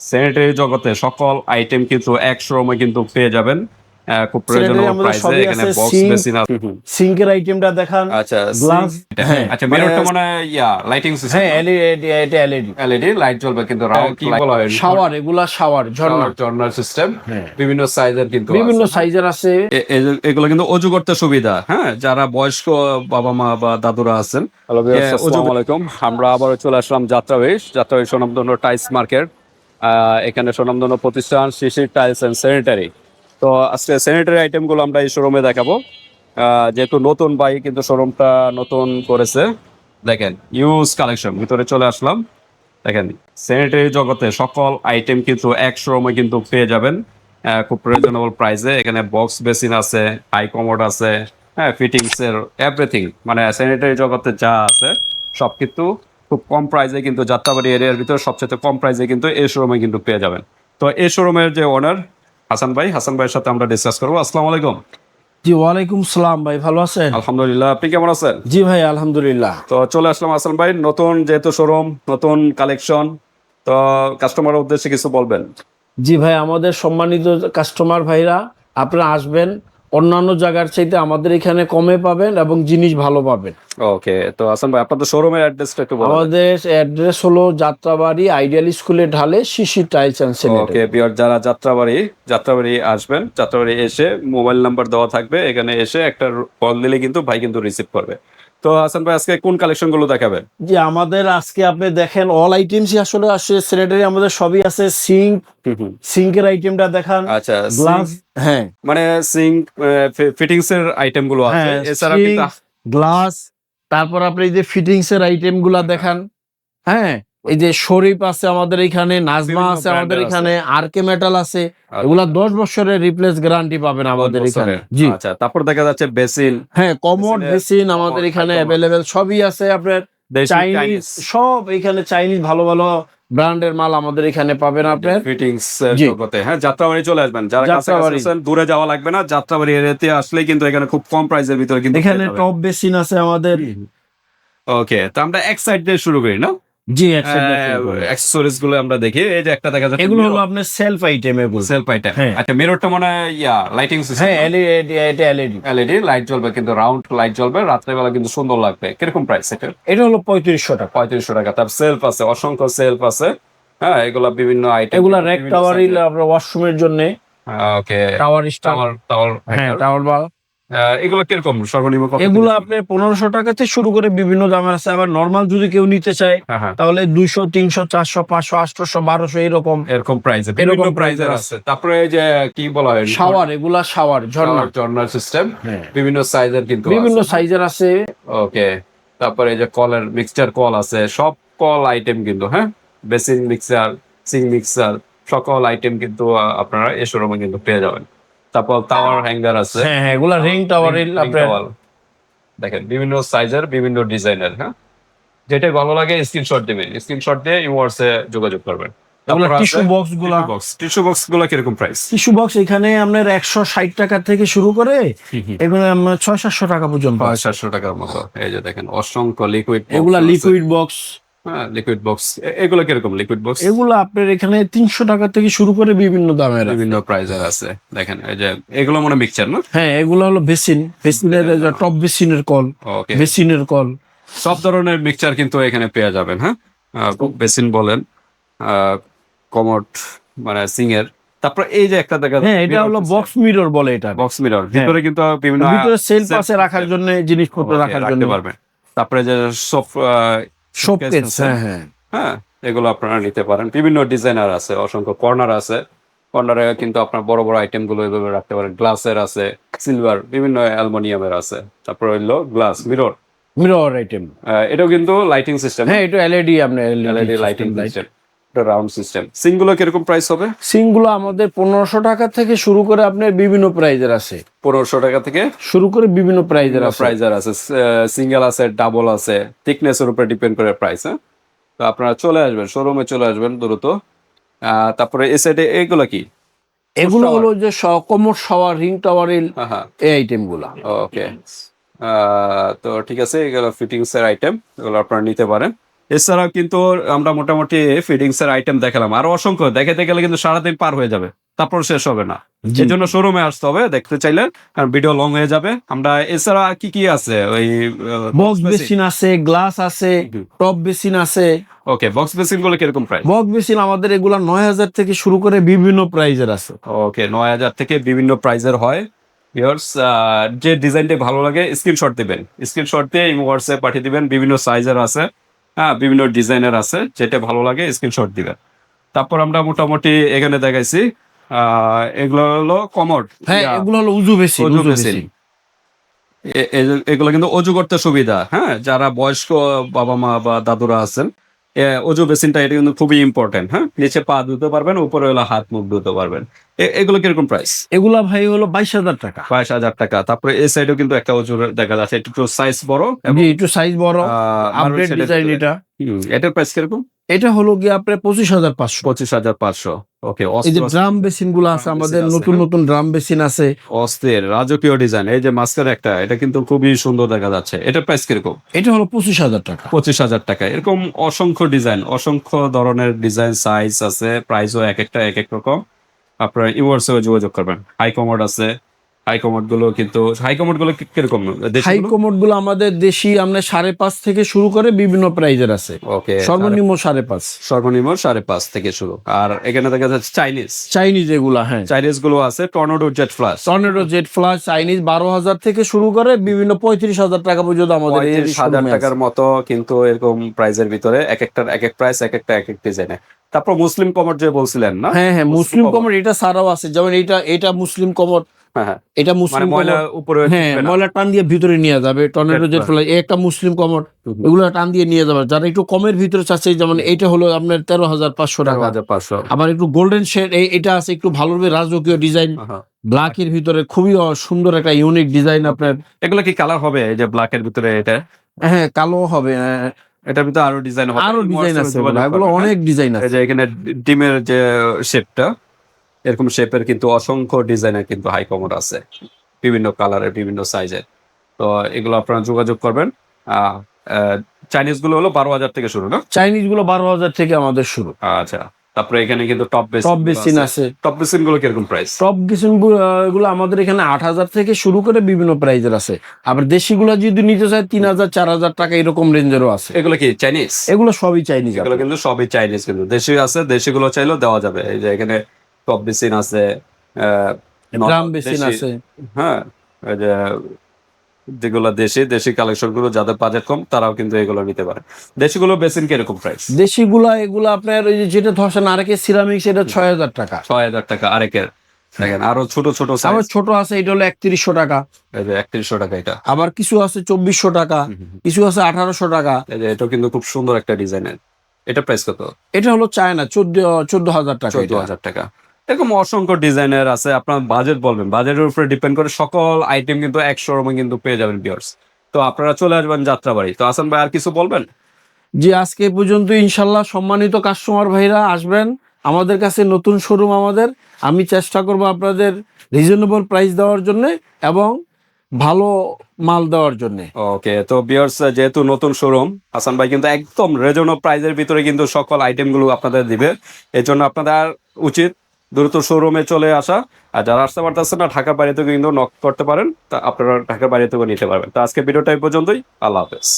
Sanitary জগতে সকল item কিন্তু এক শোরুমে কিন্তু পেয়ে যাবেন। খুব প্রয়োজনীয় প্রাইসে এখানে বক্স বেসিন আছে। সিঙ্কের আইটেমটা দেখান আচ্ছা এটা, হ্যাঁ, আচ্ছা মানে- মিররটা মানে ইয়া লাইটিং সিস্টেম হ্যাঁ এলইডি এটা এলইডি এলইডি লাইট জ্বলবে কিন্তু রাউন্ড কি বলা হয়? শাওয়ার এগুলা শাওয়ার ঝর্ণা জর্নাল সিস্টেম। বিভিন্ন সাইজের কিন্তু বিভিন্ন সাইজের আছে। এগুলো কিন্তু অজু করতে সুবিধা হ্যাঁ? যারা বয়স্ক বাবা মা বা দাদুরা আছেন। হ্যালো আসসালামু আলাইকুম। আমরা আবার চলে আসলাম যাত্রাবেশ যাত্রাবেশ সোনামদন্ড টাইলস মার্কেট এখানে সোনামদন্ড প্রতিষ্ঠান, শিশির টাইলস এন্ড স্যানিটারি তো আজকে স্যানিটারি আইটেমগুলো আমরা এই শোরুমে দেখাবো। যেহেতু নতুন বাই কিন্তু শোরুমটা নতুন করেছে। দেখেন ইউজ কালেকশন ভিতরে চলে আসলাম। দেখেন স্যানিটারি জগতে সকল আইটেম কিন্তু এক শোরুমে কিন্তু পেয়ে যাবেন। খুব রিজনেবল প্রাইসে এখানে বক্স বেসিন আছে হাই কমোড আছে হ্যাঁ ফিটিংসের এভরিথিং মানে স্যানিটারি জগতে যা আছে, সব কিন্তু খুব কম প্রাইসে কিন্তু যাত্রাবাড়ি এরিয়ার ভিতরে সবচেয়ে কম প্রাইসে কিন্তু এই শোরুমে কিন্তু পেয়ে যাবেন। তো এই শোরুমের যে ওনার হাসান ভাই হাসান ভাইয়ের সাথে আমরা ডিসকাস করব। আসসালামু আলাইকুম। জি ওয়ালাইকুম সালাম ভাই ভালো আছেন? আলহামদুলিল্লাহ আপনি কেমন আছেন? জি ভাই আলহামদুলিল্লাহ। তো চলে আসলাম হাসান ভাই নতুন যেহেতু শোরুম নতুন কালেকশন তো কাস্টমারের উদ্দেশ্যে কিছু বলবেন। জি ভাই আমাদের সম্মানিত কাস্টমার ভাইরা আপনারা আসবেন অন্যান্য জায়গার চাইতে আমাদের এখানে কমে পাবেন এবং জিনিস ভালো পাবেন। ওকে তো আসান ভাই আপনাদের শোরুমের অ্যাড্রেসটা একটু বলুন আমাদের অ্যাড্রেস হলো যাত্রাবাড়ি আইডিয়াল স্কুলের ঢালে শিশি টাইলস এন্ড অ্যান্ড ওকে বিয়ার যারা যাত্রাবাড়ি যাত্রাবাড়ি আসবেন যাত্রাবাড়ি এসে মোবাইল নাম্বার দেওয়া থাকবে এখানে এসে একটা কল দিলে কিন্তু ভাই কিন্তু রিসিভ করবে। তো হাসান ভাই আজকে কোন কালেকশনগুলো দেখাবেন যে আমাদের আজকে আপনি দেখেন অল আইটেমসই আসলে আসে স্যানিটারি আমাদের সবই আছে সিঙ্ক সিঙ্কের আইটেমটা দেখান আচ্ছা গ্লাস হ্যাঁ। মানে সিঙ্ক ফিটিংস এর আইটেমগুলো আছে হ্যাঁ এছাড়া গ্লাস তারপর আপনি যে ফিটিংস এর আইটেমগুলা দেখান হ্যাঁ। এই যে শরীফ আছে আমাদের এখানে নাজমা আছে আমাদের এখানে আর কে মেটাল আছে আচ্ছা। এগুলা দশ বছরের রিপ্লেস গ্যারান্টি পাবেন আমাদের এখানে। জি। আচ্ছা তারপর দেখা যাচ্ছে বেসিন। হ্যাঁ কমোড বেসিন আমাদের এখানে অ্যাভেলেবেল সবই আছে আপনার চাইনিজ সব এখানে চাইনিজ ভালো ভালো ব্র্যান্ডের মাল আমাদের এখানে পাবেন আপনার। ফিটিংস। জগতে। হ্যাঁ যাত্রাবাড়ি চলে আসবেন। যারা কাছাকাছি দূরে যাওয়া লাগবে না। যাত্রাবাড়ি এরিয়াতে আসলেই কিন্তু এখানে খুব কম প্রাইসের ভিতরে কিন্তু এখানে টপ বেসিন আছে আমাদের। ওকে তো আমরা এক সাইড দিয়ে শুরু করি না? জি অ্যাক্সেসরিজগুলো আমরা দেখি। এই যে একটা দেখা যাচ্ছে এগুলো হলো আপনার সেলফ আইটেম এগুলো সেলফ আইটেম। আচ্ছা মিররটা মনে হয় ইয়া লাইটিং সিস্টেম হ্যাঁ এলইডি এটা এলইডি এলইডি লাইট জ্বলবে কিন্তু রাউন্ড লাইট জ্বলবে রাত্রেবেলা কিন্তু সুন্দর লাগবে। কীরকম প্রাইস এটা? এটা হলো পঁয়ত্রিশশো টাকা। পঁয়ত্রিশশো টাকা। তার সেলফ আছে অসংখ্য সেলফ আছে। হ্যাঁ এগুলা বিভিন্ন আইটেম এগুলা রেক টাওয়ারই আপনার ওয়াশরুমের জন্য ওকে টাওয়ার টাওয়ার টাওয়ার হ্যাঁ টাওয়ার বা এগুলো কীরকম? সর্বনিম্ন এগুলো আপনার পনেরোশো টাকাতে শুরু করে বিভিন্ন দামের আছে। আবার নর্মাল যদি কেউ নিতে চায় হ্যাঁ হ্যাঁ। তাহলে দুইশো তিনশো চারশো পাঁচশো আটশোশো বারোশো এরকম। এরকম প্রাইস এরকম এর আছে। তারপরে যে কি বলা হয়? শাওয়ার এগুলা শাওয়ার ঝর্ণা। জর্নাল সিস্টেম হ্যাঁ। বিভিন্ন সাইজের কিন্তু বিভিন্ন সাইজের আছে। ওকে তারপরে এই যে কলের মিক্সচার কল আছে। সব কল আইটেম কিন্তু হ্যাঁ? বেসিন মিক্সার সিং মিক্সার সকল আইটেম কিন্তু আপনারা শোরুমে কিন্তু পেয়ে যাবেন। তারপর টাওয়ার হ্যাঙ্গার আছে। হ্যাঁ হ্যাঁ এগুলা রিং টাওয়ার আপনার দেখেন বিভিন্ন সাইজের বিভিন্ন ডিজাইনের হ্যাঁ? যেটা ভালো লাগে স্ক্রিনশট দিবেন। স্ক্রিনশট দিয়ে ইমোয়ার্সে যোগাযোগ করবেন। টিস্যু বক্সগুলা। বক্স টিস্যু বক্সগুলো কীরকম প্রাইস টিস্যু বক্স এখানে আপনার একশো ষাট টাকা থেকে শুরু করে এগুলো ছয় সাতশো টাকা পর্যন্ত। সাতশো টাকার মতো। এই যে দেখেন অসংখ্য লিকুইড এগুলা লিকুইড বক্স হ্যাঁ লিকুইড বক্স এগুলো কীরকম লিকুইড বক্স এগুলো আপনার এখানে তিনশো টাকা থেকে শুরু করে বিভিন্ন দামের বিভিন্ন প্রাইজের আছে। দেখেন এই যে এগুলো মনে মিক্সচার না? হ্যাঁ এগুলো হলো বেসিন। বেসিনের টপ বেসিনের কল বেসিনের কল। সব ধরনের মিক্সচার কিন্তু এখানে পেয়ে যাবেন হ্যাঁ? বেসিন বলেন কমোড মানে সিঙ্গের তারপর এই যে একটা দেখা হ্যাঁ এটা হলো বক্স মিরর বলে এটা। বক্স মিরর ভিতরে কিন্তু বিভিন্ন ভিতরে সেল পাশে রাখার জন্য জিনিসপত্র রাখার জন্য। পারবেন। তারপরে যে সব শোকেস হ্যাঁ হ্যাঁ। হ্যাঁ এগুলো আপনারা নিতে পারেন। বিভিন্ন ডিজাইনার আছে অসংখ্য কর্নার আছে। কর্নারে কিন্তু আপনার বড় বড় আইটেমগুলো এভাবে রাখতে পারেন। গ্লাসের আছে সিলভার বিভিন্ন অ্যালুমিনিয়ামের আছে। তারপর হইল গ্লাস মিরর মিরর আইটেম এটাও কিন্তু লাইটিং সিস্টেম হ্যাঁ এটা এলইডি আপনার LED lighting system round system সিংগুলো কীরকম প্রাইস হবে? সিংগুলো আমাদের পনেরোশো টাকা থেকে শুরু করে আপনার বিভিন্ন প্রাইজের আছে। পনেরোশো টাকা থেকে শুরু করে বিভিন্ন প্রাইজের প্রাইজার আছে। সিঙ্গেল আছে। ডাবল আছে থিকনেসের উপরে ডিপেন্ড করে প্রাইস হ্যাঁ? তো আপনারা চলে আসবেন শোরুমে চলে আসবেন দ্রুত। তারপরে এই সাইডে এগুলো কি? এগুলো হলো যে কমোড শাওয়ার রিং টাওয়ার হ্যাঁ এই আইটেমগুলা। ওকে তো ঠিক আছে এগুলো ফিটিংস এর আইটেম এগুলো আপনারা নিতে পারেন। এছাড়াও কিন্তু আমরা মোটামুটি ফিডিংস এর আইটেম দেখালাম। আর অসংখ্য দেখাতে গেলে কিন্তু সারাদিন পার হয়ে যাবে। তারপর শেষ হবে না। এই জন্য শোরুমে আসতে হবে দেখতে চাইলে কারণ ভিডিও লং হয়ে যাবে। আমরা এছাড়া কি কি আছে? ওই বক্স বেসিন আছে গ্লাস আছে টপ বেসিন আছে। ওকে বক্স বেসিনগুলো কীরকম প্রাইস বক্স বেসিন আমাদের এগুলা নয় হাজার থেকে শুরু করে বিভিন্ন প্রাইজের আছে। ওকে নয় হাজার থেকে বিভিন্ন প্রাইজের হয়। ভিউয়ার্স যে ডিজাইনটা ভালো লাগে স্ক্রিনশট দিবেন। স্ক্রিনশট দিয়ে হোয়াটসঅ্যাপ পাঠিয়ে দিবেন বিভিন্ন সাইজের আছে। হ্যাঁ বিভিন্ন ডিজাইনের আছে যেটা ভালো লাগে স্ক্রিনশট দিবেন তারপর আমরা মোটামুটি এখানে দেখাইছি আহ, এগুলো হলো কমর হ্যাঁ এগুলো হলো উজু বেসিন উজু বেসিন। এগুলো কিন্তু অজু করতে সুবিধা হ্যাঁ যারা বয়স্ক বাবা মা বা দাদুরা আছেন অজু বেসিনটা এটা কিন্তু খুবই ইম্পর্টেন্ট হ্যাঁ? নিচে পা ধুতে পারবেন উপরে হলো হাত মুখ ধুতে পারবেন। এগুলো কীরকম প্রাইস এগুলা ভাই হলো বাইশ হাজার টাকা। বাইশ হাজার টাকা। তারপরে এই সাইডেও কিন্তু একটা অজু দেখা যাচ্ছে একটু সাইজ বড় একটু সাইজ বড় আপডেট ডিজাইন এটা। এটার প্রাইস কীরকম? এটা হলো গিয়ে আপনার পঁচিশ হাজার পাঁচশো। পঁচিশ হাজার পাঁচশো। ওকে এই যে ড্রাম বেসিনগুলো আছে আমাদের নতুন। নতুন ড্রাম বেসিন আছে। অস্ত্রের রাজকীয় ডিজাইন এই যে মাস্কের একটা এটা কিন্তু খুবই সুন্দর দেখা যাচ্ছে। এটা প্রাইস কীরকম? এটা হলো পঁচিশ হাজার টাকা। পঁচিশ হাজার টাকা। এরকম অসংখ্য ডিজাইন অসংখ্য ধরনের ডিজাইন সাইজ আছে প্রাইসও এক একটা এক এক রকম। আপনারা ইউয়ার্সেও যোগাযোগ করবেন। হাই কমোড আছে হাই কমোডগুলো কিন্তু হাই কমোডগুলো কি- কীরকম? হাই কোমোডগুলো আমাদের দেশি আমরা সাড়ে পাঁচ থেকে শুরু করে বিভিন্ন প্রাইজের আছে। ওকে সর্বনিম্ন সাড়ে পাঁচ। সর্বনিম্ন সাড়ে পাঁচ থেকে শুরু। আর এখানে দেখা যাচ্ছে চাইনিজ চাইনিজ এগুলা হ্যাঁ। চাইনিজগুলো আছে tornado jet flush tornado jet flush Chinese বারো হাজার থেকে শুরু করে বিভিন্ন পঁয়ত্রিশ হাজার টাকা পর্যন্ত আমাদের হাজার। টাকার মতো কিন্তু এরকম প্রাইজের ভিতরে এক একটার এক এক প্রাইস এক একটা এক এক ডিজাইনে তারপর মুসলিম কমর যে বলছিলেন না? হ্যাঁ হ্যাঁ মুসলিম কমর। এটা ছাড়াও আছে। যেমন এটা এটা মুসলিম কমর হ্যাঁ হ্যাঁ। এটা মানে মুসলিম ময়লা উপরে হ্যাঁ ময়লা টান দিয়ে ভিতরে নিয়ে যাবে টর্নেডো জেট ফ্লাশ একটা মুসলিম কমর এগুলো টান দিয়ে নিয়ে যাবে। যারা একটু কমের ভিতরে চাচ্ছে যেমন এইটা হলো আপনার তেরো হাজার পাঁচশো টাকা। আবার একটু গোল্ডেন শেড এটা আছে একটু ভালোভাবে রাজকীয় ডিজাইন হ্যাঁ। ব্ল্যাক এর ভিতরে খুবই সুন্দর একটা ইউনিক ডিজাইন আপনার। এগুলো কি কালার হবে এই যে ব্ল্যাক এর ভিতরে এটা? হ্যাঁ কালো হবে এটার ভিতরে আরও ডিজাইন হবে। আরও ডিজাইন আছে এগুলো অনেক ডিজাইন আছে। যে এখানে ডিমের যে শেপটা এরকম শেপের কিন্তু অসংখ্য ডিজাইনের কিন্তু হাই কমোড আছে। বিভিন্ন কালারের বিভিন্ন সাইজের তো এগুলো আপনারা যোগাযোগ করবেন। চাইনিজগুলো হলো বারো হাজার থেকে শুরু না? চাইনিজগুলো বারো হাজার থেকে আমাদের শুরু। আচ্ছা। তারপরে এখানে কিন্তু টপ বেসিন টপ বেসিন আছে। টপ বেসিনগুলো কীরকম প্রাইস টপ বেসিনগুলো আমাদের এখানে আট হাজার থেকে শুরু করে বিভিন্ন প্রাইজের আছে। আবার দেশি গুলো যদি নিতে চায় তিন হাজার চার হাজার টাকা এরকম রেঞ্জেরও আছে। এগুলো কি চাইনিজ এগুলো সবই চাইনিজ এগুলো কিন্তু সবই চাইনিজ কিন্তু। দেশি আছে দেশি গুলো চাইলেও দেওয়া যাবে। এই যে এখানে টপ বেসিন আছে ড্রাম বেসিন আছে। হ্যাঁ যেগুলো দেশি দেশি কালেকশনগুলো যাদের বাজেট কম তারাও কিন্তু এগুলো নিতে পারে। দেশিগুলো বেসিন কীরকম প্রাইস দেশি গুলা এগুলো আপনার ওই যেটা ধসেন আরেকে সিরামিক সেটা ছয় হাজার টাকা। ছয় হাজার টাকা আরেকের। দেখেন আরও ছোট ছোট আবার ছোট আছে এটা হলো একত্রিশশো টাকা। একত্রিশশো টাকা এটা। আবার কিছু আছে চব্বিশশো টাকা কিছু আছে আঠারোশো টাকা। এটাও কিন্তু খুব সুন্দর একটা ডিজাইনের। এটা প্রাইস কত? এটা হলো চায়না চোদ্দ চোদ্দ হাজার টাকা চোদ্দ হাজার টাকা। এরকম অসংখ্য ডিজাইনের আছে আপনার বাজেট বলবেন। বাজেটের উপরে ডিপেন্ড করে সকল আইটেম কিন্তু এক শোরুমে কিন্তু পেয়ে যাবেন বিয়ার্স তো আপনারা চলে আসবেন যাত্রাবাড়ি। তো আসান ভাই আর কিছু বলবেন? জি আজকে পর্যন্ত ইনশাল্লাহ সম্মানিত কাস্টমার ভাইরা আসবেন। আমাদের কাছে নতুন শোরুম আমাদের। আমি চেষ্টা করব আপনাদের রিজনেবল প্রাইস দেওয়ার জন্য এবং ভালো মাল দেওয়ার জন্য। ওকে তো বিয়ার্স যেহেতু নতুন শোরুম হাসান ভাই কিন্তু একদম রেজনো প্রাইজের ভিতরে কিন্তু সকল আইটেমগুলো আপনাদের দিবে। এর জন্য আপনাদের উচিত দ্রুত শোরুমে চলে আসা। আর যারা আসতে পারতেছেন না, ঢাকা থেকে কিন্তু নক করতে পারেন। তা আপনারা ঢাকা থেকে নিতে পারবেন। তো আজকে ভিডিওটা এই পর্যন্তই। আল্লাহ হাফেজ।